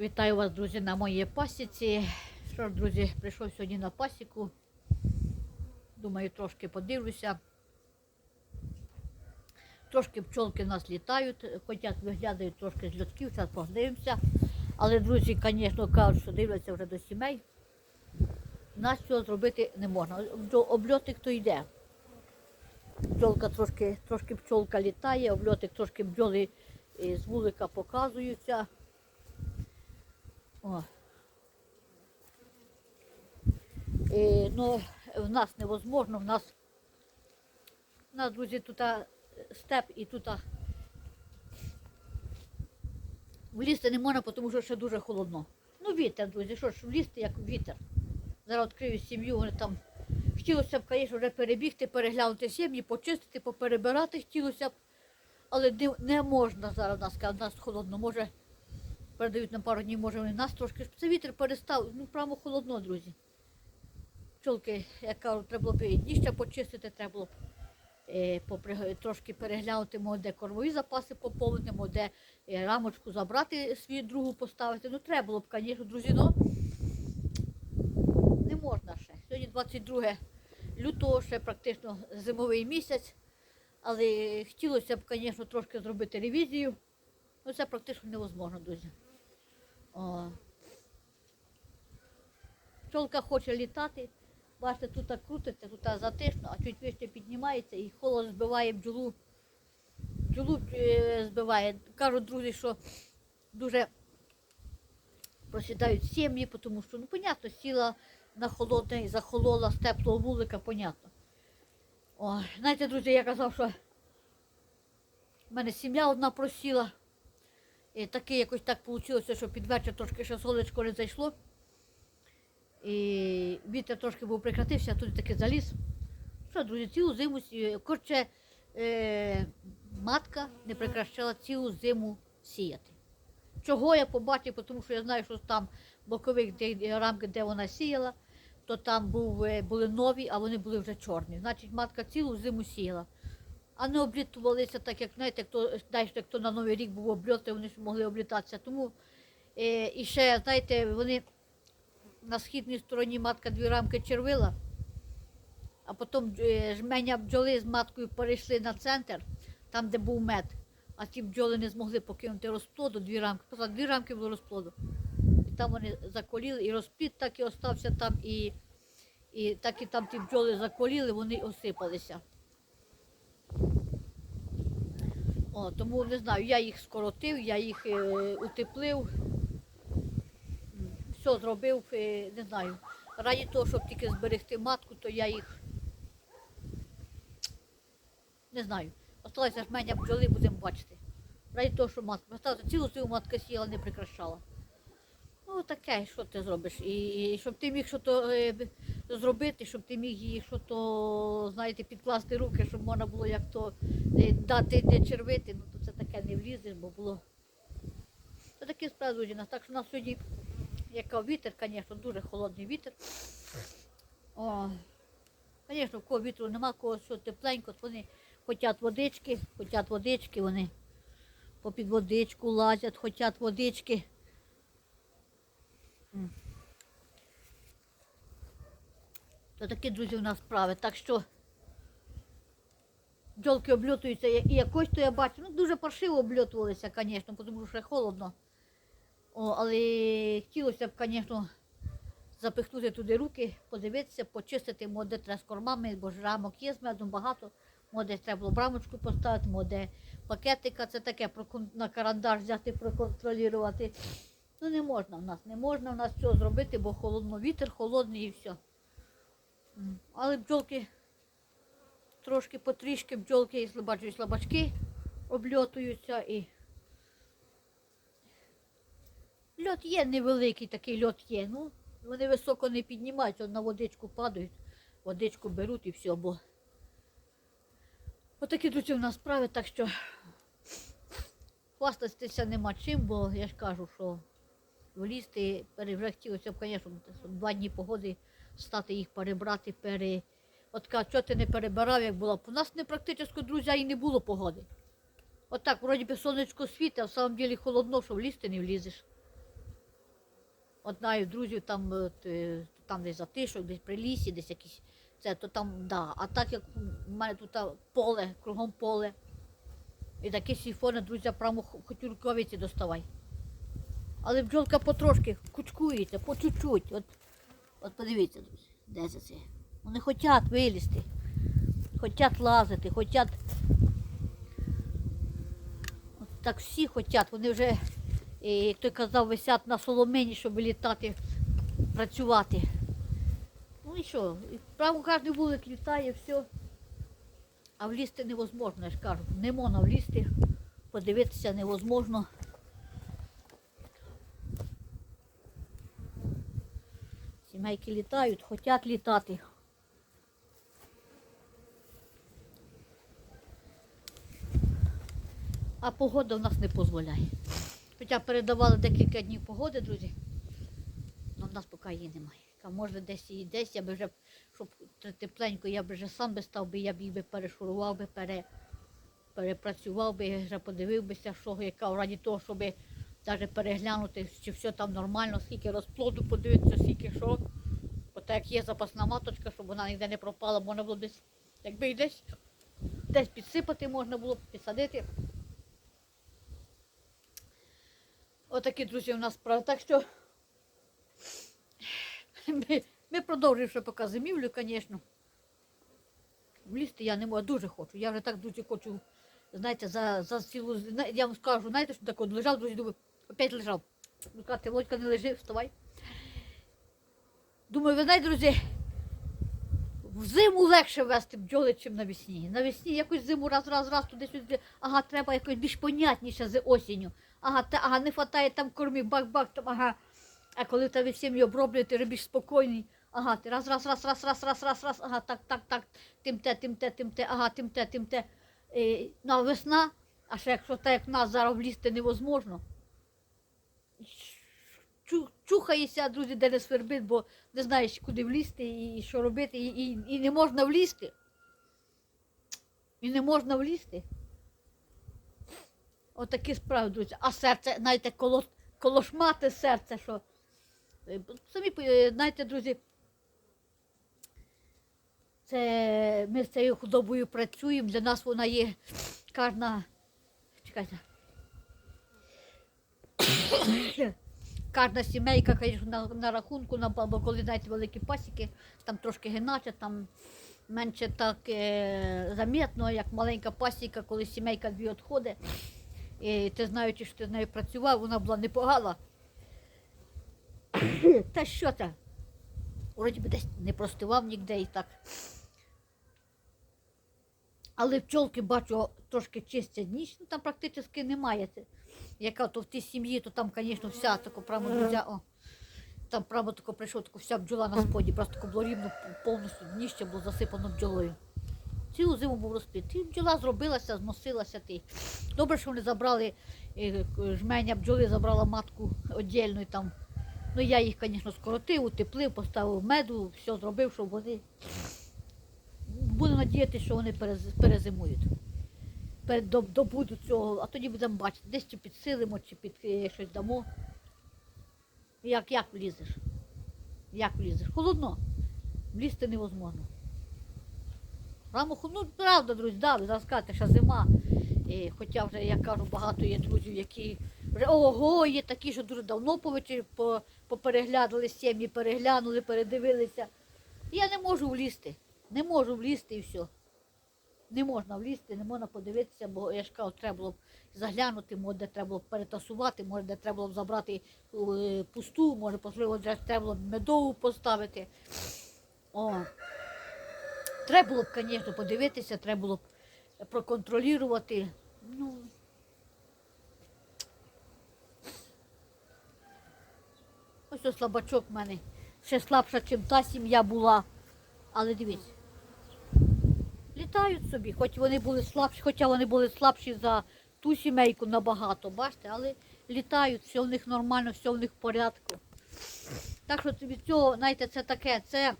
Вітаю вас, друзі, на моїй пасіці. Що ж, друзі, прийшов сьогодні на пасіку. Думаю, трошки подивлюся. Трошки пчолки в нас літають, хочуть виглядають трошки з льотків, зараз подивимося. Але друзі, звісно, кажуть, що дивляться вже до сімей. Нас цього зробити не можна. Обльотик то йде. Пчолка трошки, трошки пчолка літає, обльотик трошки бджоли з вулика показуються. О. І, ну, в нас невозможно, в нас, в нас, друзі, тут степ і тут влізти не можна, тому що ще дуже холодно. Ну, вітер, друзі, що ж, влізти як вітер. Зараз відкрию сім'ю, вони там. Хотілося б, звісно, вже перебігти, переглянути сім'ї, почистити, поперебирати хотілося б. Але не, не можна зараз у нас, у нас холодно. Може, передають на пару днів, може, і нас трошки. Це вітер перестав, ну прямо холодно, друзі. Пчолки, як кажуть, треба було б і дніща почистити, треба було б е, попри- трошки переглянути, може, де кормові запаси поповнити, може, де е, рамочку забрати свою другу поставити. Ну, треба було б, звісно, друзі, ну не можна ще. Сьогодні 22 лютого, ще практично зимовий місяць. Але хотілося б, звісно, трошки зробити ревізію. Ну, це практично невозможно, друзі. О. Пчолка хоче літати. Бачите, тут крутиться, тут затишно, а чуть вище піднімається і холод збиває бджолу. Бджолу е, збиває. Кажуть, друзі, що дуже просідають сім'ї, тому що, ну, понятно, сіла на холодне і захолола з теплого вулика, понятно. О, знаєте, друзі, я казав, що в мене сім'я одна просіла. І таке якось так вийшло, що під вечір трошки ще сонечко не зайшло. І вітер трошки був прекратився, а тут таки заліз. Що, друзі, цілу зиму, коротше, е, матка не прекращала цілу зиму сіяти. Чого я побачив, тому що я знаю, що там бокових де, рамки, де вона сіяла, то там був, е, були нові, а вони були вже чорні. Значить, матка цілу зиму сіяла. А не облітувалися так, як знаєте, хто знаєш, як хто на Новий рік був обльоти, вони ж могли облітатися. Тому е, і ще, знаєте, вони на східній стороні матка дві рамки червила, а потім е, жменя бджоли з маткою перейшли на центр, там, де був мед. А ті бджоли не змогли покинути розплоду, дві рамки. Просто дві рамки було розплоду. І там вони заколіли, і розплід так і остався там, і, і так і там ті бджоли заколіли, вони осипалися. О, тому не знаю, я їх скоротив, я їх е, утеплив, все зробив, е, не знаю. Раді того, щоб тільки зберегти матку, то я їх не знаю. Осталося ж мене бджоли, будемо бачити. Раді того, що матка. Осталося цілу свою матка сіяла, не прикрашала. Ну таке, що ти зробиш? І, і щоб ти міг що то е, зробити, щоб ти міг їй що то, знаєте, підкласти руки, щоб можна було як то е, дати не червити, ну то це таке не влізеш, бо було. Це таке справді, друзі. Так що у нас сьогодні, яка вітер, звісно, дуже холодний вітер. О, звісно, в кого вітру нема, кого що тепленько, от вони хочуть водички, хочуть водички, вони попід водичку лазять, хочуть водички. То такі, друзі, у нас справи. Так що бджолки обльотуються, і якось то я бачу, ну дуже паршиво обльотувалися, звісно, тому що холодно. О, але хотілося б, звісно, запихнути туди руки, подивитися, почистити, може, де треба з кормами, бо ж рамок є з медом багато. Може, десь треба було брамочку поставити, може, пакетика, це таке на карандаш взяти, проконтролювати. Ну не можна в нас, не можна в нас цього зробити, бо холодно, вітер холодний і все. Але бджолки трошки потрішки бджолки, якщо бачу, слабачки обльотуються і. Льот є невеликий, такий льот є. Ну, вони високо не піднімаються, на водичку падають, водичку беруть і все, бо отакі тут у нас справи, так що хвастатися нема чим, бо я ж кажу, що влізти, пере- вже хотілося б, звісно, два дні погоди стати їх перебрати, пере. От кажуть, що ти не перебирав, як була. У нас не практично, друзі, і не було погоди. Отак, вроді би сонечко світить, а в самом ділі холодно, що влізти не влізеш. одна із друзів там, от, е, там десь затишок, десь при лісі, десь якісь. Це то там, да. А так як в мене тут поле, кругом поле. І такі сіфони, друзі, прямо хоч рукавиці доставай. Але бджолка потрошки кучкується, по чуть-чуть. От, подивіться, друзі, де це це. Вони хочуть вилізти, хочуть лазити, хочуть. От так всі хочуть. Вони вже, як той казав, висять на соломині, щоб літати, працювати. Ну і що? І Право кожен вулик літає, все. А влізти невозможно, я ж кажу. Не можна влізти, подивитися невозможно. Сімейки літають, хочуть літати. А погода в нас не дозволяє. Хоча передавали декілька днів погоди, друзі. але в нас поки її немає. А може десь і десь, я би вже, щоб тепленько, я б вже сам би став би, я б їх би перешурував би, пере, перепрацював би, вже подивив що яка раді того, щоб навіть переглянути, чи все там нормально, скільки розплоду подивитися, скільки що. Бо так як є запасна маточка, щоб вона ніде не пропала, можна було десь, якби і десь, десь підсипати можна було, підсадити. Отакі, друзі, у нас справи. Так що ми, ми продовжуємо поки зимівлю, звісно. Влізти я не можу, дуже хочу. Я вже так дуже хочу, знаєте, за, за цілу. Я вам скажу, знаєте, що таке? Лежав, друзі, думаю, опять лежав. Ну, казати, Володька, не лежи, вставай. Думаю, ви знаєте, друзі, в зиму легше вести бджоли, ніж навесні. Навесні якось зиму раз, раз, раз, туди сюди. Ага, треба якось більш понятніше з осінню. Ага, та, ага, не вистачає там кормів, бак-бак, там, ага. А коли ти всім її оброблює, ти більш спокійний. Ага, ти раз, раз, раз, раз, раз, раз, раз, раз, ага, так, так, так, тим те, тим те, тим те, ага, тим те, тим те. Е, ну, а весна, а ще якщо так, як в нас зараз влізти невозможно. Чу- Чухаєшся, друзі, де не свербить, бо не знаєш, куди влізти і що робити, і, і, і не можна влізти. І не можна влізти. Отакі справи, друзі. А серце, знаєте, коло, колошмати серце, що. Е, Самі, е, знаєте, друзі, це, ми з цією худобою працюємо, для нас вона є кожна. Чекайте. Кожна сімейка, звісно, на, на рахунку, на, бо коли знаєте, великі пасіки, там трошки гиначе, там менше так е, замітно, як маленька пасіка, коли сімейка дві відходить. І ти знаючи, що ти з нею працював, вона була непогана. Та що це? Вроді би десь не простивав ніде і так. Але пчолки бачу трошки чистять ніч, ну там практично немає. Яка то в тій сім'ї, то там, звісно, вся тако прямо друзя, о, там прямо тако прийшов, тако вся бджола на споді, просто тако було рівно повністю дніще було засипано бджолою. Цілу зиму був розпит. І бджола зробилася, зносилася ти. Добре, що вони забрали е, жменя бджоли, забрала матку віддільно там. Ну я їх, звісно, скоротив, утеплив, поставив меду, все зробив, щоб вони. Буду надіятися, що вони перезимують. Перед доб- цього, а тоді будемо бачити, десь чи підсилимо, чи під е, щось дамо. Як, як влізеш? Як влізеш? Холодно. Влізти невозможно. Рано, ну правда, друзі, да, зараз кажете, що зима. І, хоча вже, я кажу, багато є друзів, які вже ого, є такі, що дуже давно попереглядали сім'ї, переглянули, передивилися. Я не можу влізти. Не можу влізти і все. Не можна влізти, не можна подивитися, бо я ж кажу, треба було б заглянути, може, де треба було б перетасувати, може, де треба було б забрати е, пусту, може, можливо, де треба було б медову поставити. О. Треба було б, звісно, подивитися, треба було б проконтролювати. Ну, ось ось слабачок в мене. Ще слабша, ніж та сім'я була. Але дивіться. Літають собі, хоч вони були слабші, хоча вони були слабші за ту сімейку набагато, бачите, але літають, все в них нормально, все в них в порядку. Так що від цього, знаєте, це таке, це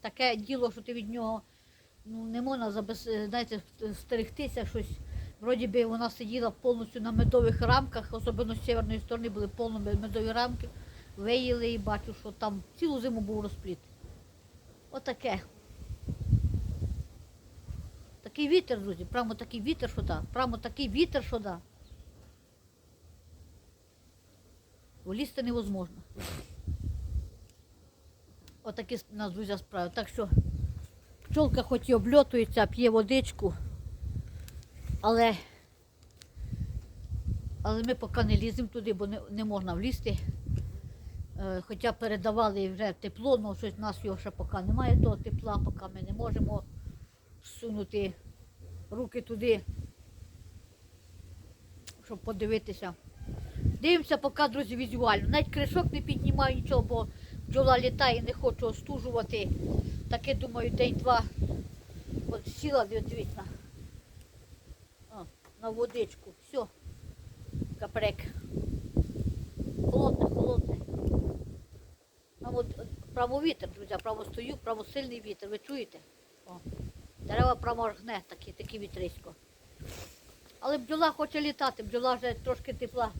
таке діло, що ти від нього ну, не можна забез, знаєте, стерегтися щось. Вроді би вона сиділа повністю на медових рамках, особливо з северної сторони були повно медові рамки. виїли і бачу, що там цілу зиму був розпліт. Отаке. Такий вітер, друзі, прямо такий вітер, що да. Прямо такий вітер, що да. Влізти невозможно. Отакі у нас, друзі, справи. Так що пчолка хоч і обльотується, п'є водичку, але, але ми поки не ліземо туди, бо не, не можна влізти. Е, Хоча передавали вже тепло, але щось в нас його ще поки немає того тепла, поки ми не можемо сунути руки туди, щоб подивитися. Дивимося поки, друзі, візуально. Навіть кришок не піднімаю нічого, бо бджола літає, не хочу остужувати. Таке думаю, день-два. От сіла, дивіться. О, на водичку. Все. Капрек. Холодне, холодне. Право вітер, друзі, право стою, право сильний вітер. Ви чуєте? О. Дерева право гне, такі, такі вітрисько. Але бджола хоче літати, бджола вже трошки тепла.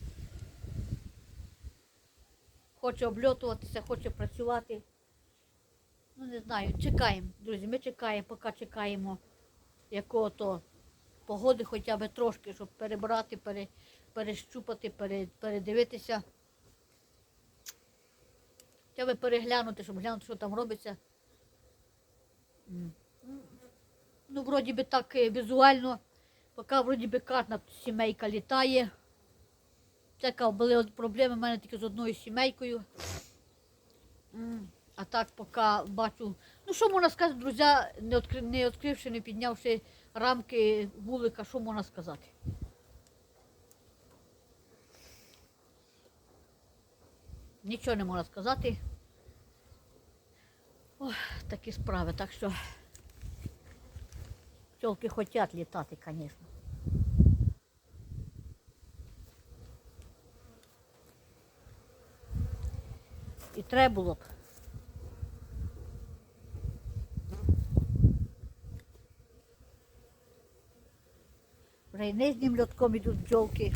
Хоче обльотуватися, хоче працювати. Ну, не знаю, чекаємо, друзі, ми чекаємо, поки чекаємо якого-то погоди хоча б трошки, щоб перебрати, пере, перещупати, пере, передивитися. Хоча б переглянути, щоб глянути, що там робиться. Ну, вроді би так е, візуально, поки вроді би кожна сімейка літає. Така були проблеми в мене тільки з одною сімейкою. А так поки бачу. Ну що можна сказати, друзі, не, відкри... не відкривши, не піднявши рамки вулика, що можна сказати? Нічого не можна сказати. Ох, такі справи. Так що пчелки хочуть літати, звісно. І треба було б. Вже й нижнім льотком ідуть бджолки.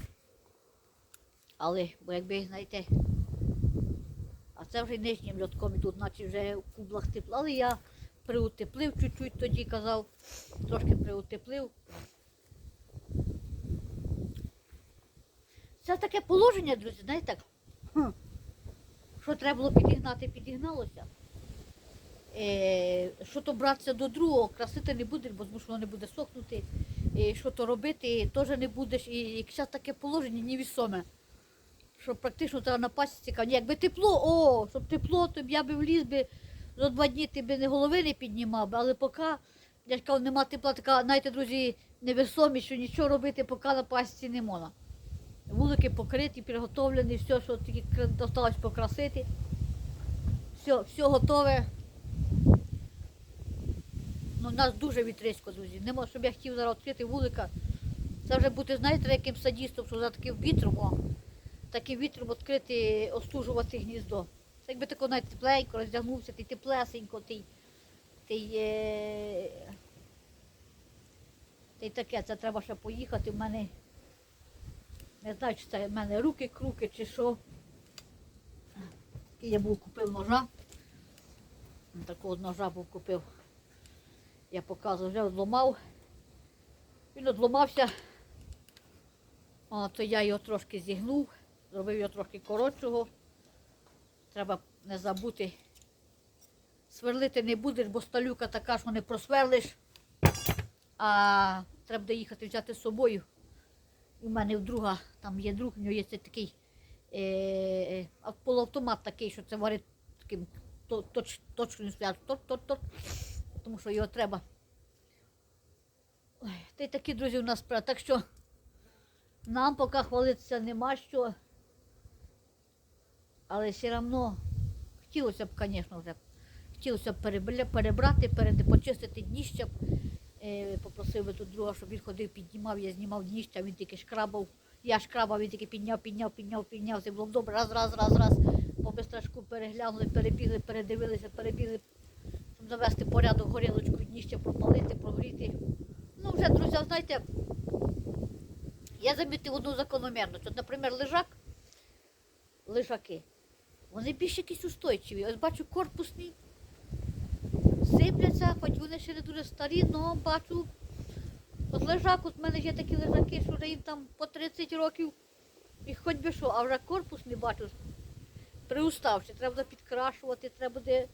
Але, бо якби, знаєте, а це вже нижнім льотком ідуть, наче вже в кублах тепло. Але я приутеплив чуть-чуть тоді казав, трошки приутеплив. Це таке положення, друзі, знаєте, хм, що треба було підігнати, підігналося. Е, що то братися до другого, красити не будеш, бо тому воно не буде сохнути. І що то робити, теж не будеш. І якщо таке положення невісоме, що практично треба на пасіці, якби тепло, о, щоб тепло, то я би вліз би за два дні ти би не голови не піднімав, але поки, я ж кажу, нема тепла, така, знаєте, друзі, невесомі, що нічого робити, поки на пасіці не можна. Вулики покриті, підготовлені, все, що тільки осталось покрасити. Все, все готове. Ну, у нас дуже вітрисько, друзі. Нема, щоб я хотів зараз відкрити вулика. Це вже бути, знаєте, яким садістом, що за таким вітром, о, таким вітром відкрити, остужувати гніздо. Якби тако навіть тепленько роздягнувся, ти теплесенько, ти, ти, е... ти таке, це треба ще поїхати. В мене не знаю, чи це в мене руки круки, чи що. І я був купив ножа. Такого ножа був купив. Я показував, вже зламав. Він одломався. О, то я його трошки зігнув, зробив його трохи коротшого. Треба не забути. Сверлити не будеш, бо сталюка така, що не просверлиш. А треба буде їхати взяти з собою. В мене в друга, там є друг, у нього є це такий е, е, полуавтомат такий, що це варить таким точ, тот, тот, тому що його треба. Ой, та й такі друзі у нас. Так що нам поки хвалитися нема що. Але все одно хотілося б, звісно, вже. Хотілося б перебрати, почистити дніща. Е, попросив би тут друга, щоб він ходив, піднімав, я знімав дніща, він тільки шкрабав. Я шкрабав, він тільки підняв, підняв, підняв, підняв. Це було добре. Раз, раз, раз, раз. По безстрашку переглянули, перебігли, передивилися, перебігли, щоб завести порядок, горілочку, дніща пропалити, прогріти. Ну, вже, друзі, знаєте, я замітив одну закономірність. От, наприклад, лежак, лежаки. Вони більш якісь устойчиві. Ось бачу корпусні. Сипляться, хоч вони ще не дуже старі, але бачу. От лежак, от в мене є такі лежаки, що вже їм там по 30 років. І хоч би що, а вже корпус не бачу. Приуставши, треба буде підкрашувати, треба буде.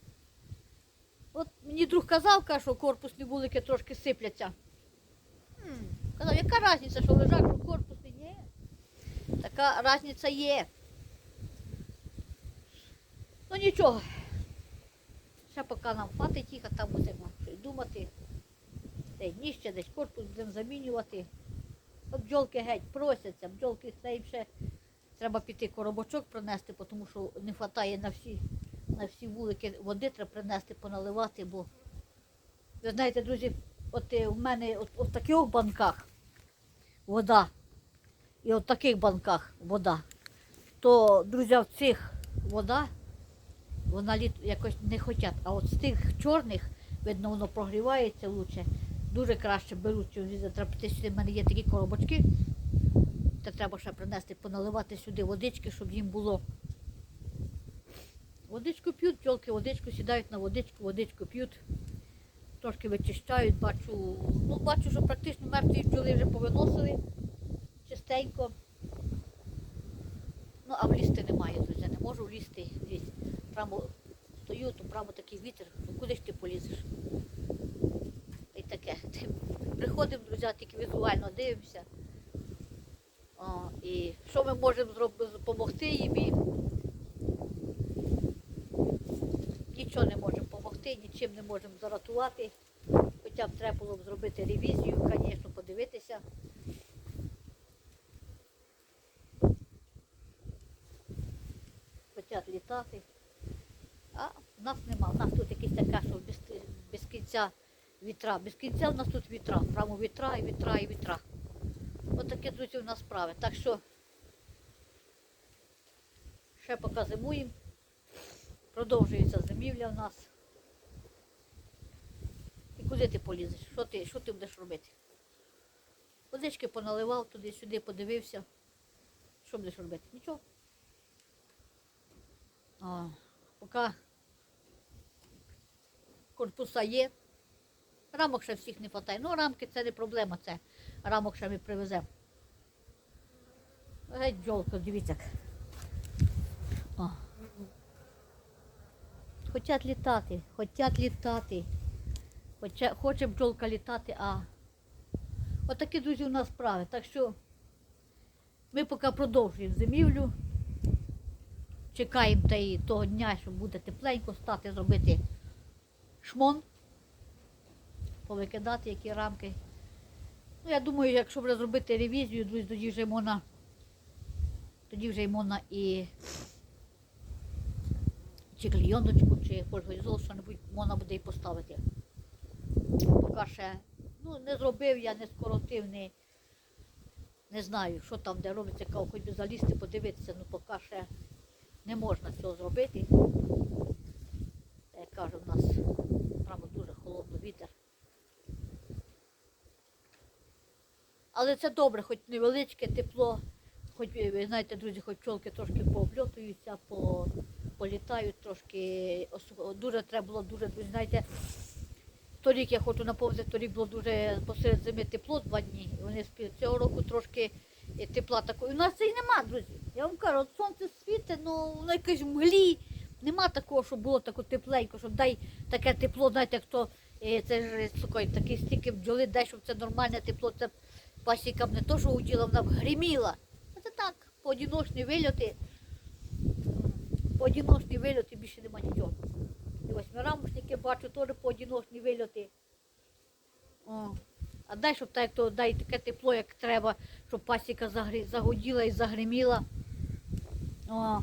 От мені друг казав, каже, що корпусні вулики трошки сипляться. М, Казав, яка різниця, що лежак, що корпусний? Ні. Така різниця є. Ну нічого. Ще поки нам хватить їх, там будемо щось думати. Десь ніще, десь корпус будемо замінювати. От бджолки геть просяться, бджолки це ще треба піти коробочок принести, тому що не вистачає на всі, на всі вулики води, треба принести, поналивати, бо ви знаєте, друзі, от е, у мене от, от в таких банках вода і от в таких банках вода, то, друзі, в цих вода, вона літ якось не хотять, а от з тих чорних, видно, воно прогрівається лучше, дуже краще беруть. Треба сюди, в мене є такі коробочки, та треба ще принести, поналивати сюди водички, щоб їм було. Водичку п'ють, пчолки водичку сідають на водичку, водичку п'ють, трошки вичищають, бачу, ну бачу, що практично мертві бджоли вже повиносили чистенько. Ну, а влізти немає, друзі, не можу влізти. Дивіться, прямо стою, то прямо такий вітер, ну куди ж ти полізеш? Й таке. Приходимо, друзі, тільки візуально дивимося. О, і що ми можемо зробити, допомогти їм і нічого не можемо допомогти, нічим не можемо заратувати. Хоча б треба було б зробити ревізію, звісно, подивитися. Хочуть літати. А в нас нема. У нас тут якась така, що без, без кінця вітра. Без кінця у нас тут вітра. Прямо вітра і вітра і вітра. Ось таке, друзі, у нас справи. Так що ще поки зимуємо. Продовжується зимівля в нас. І куди ти полізеш? Що ти, що ти будеш робити? Водички поналивав туди-сюди, подивився. Що будеш робити? Нічого. А, поки корпуса є. Рамок ще всіх не вистачає. Ну, рамки це не проблема, це рамок ще ми привеземо. Геть бджолка, дивіться. О. Хотять літати, хотять літати. Хоча, хоче бджолка літати, а отакі, друзі, у нас справи. Так що ми поки продовжуємо зимівлю. Чекаємо та й того дня, що буде тепленько стати, зробити шмон, повикидати які рамки. Ну, я думаю, якщо вже зробити ревізію, друзі, тоді вже можна, тоді вже можна і чи клійоночку, чи фольгоізол, що-небудь можна буде і поставити. Поки ще ну, не зробив я, не скоротив, не, не знаю, що там де робиться, кажу, хоч би залізти, подивитися, ну поки ще не можна цього зробити. Як кажу, в нас вітер. Але це добре, хоч невеличке тепло, хоч, ви знаєте, друзі, хоч пчолки трошки пообльотуються, по, політають трошки. Дуже треба було, дуже, друзі, знаєте, торік я хочу наповнити, торік було дуже посеред зими тепло два дні. І Вони спі- цього року трошки е, тепла такої. У нас це й нема, друзі. Я вам кажу, от сонце світить, ну воно якесь в мглі. Нема такого, щоб було тако тепленько, щоб дай таке тепло, знаєте, хто е, це ж слухай, такі стільки бджоли, дай, щоб це нормальне тепло, це пасіка б не то, що уділа, вона б гриміла. Це так, поодіночні вильоти, поодіночні вильоти, більше нема нічого. І восьмирамушники бачу, теж поодіночні вильоти. О. А дай, щоб так, то дай таке тепло, як треба, щоб пасіка загрі... загуділа і загриміла. О.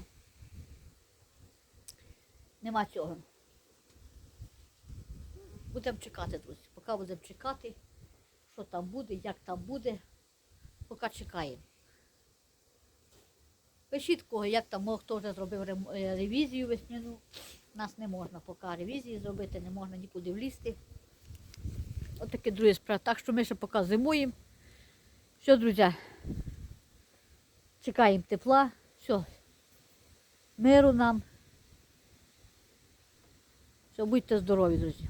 Нема цього. Будемо чекати, друзі. Поки будемо чекати, що там буде, як там буде. Поки чекаємо. Пишіть кого, як там мог, хто вже зробив е, ревізію весняну. Нас не можна поки ревізії зробити, не можна нікуди влізти. Ось таке друге справа. Так що ми ще поки зимуємо. Все, друзі. Чекаємо тепла. Все. Миру нам. Все, будьте здорові, друзі.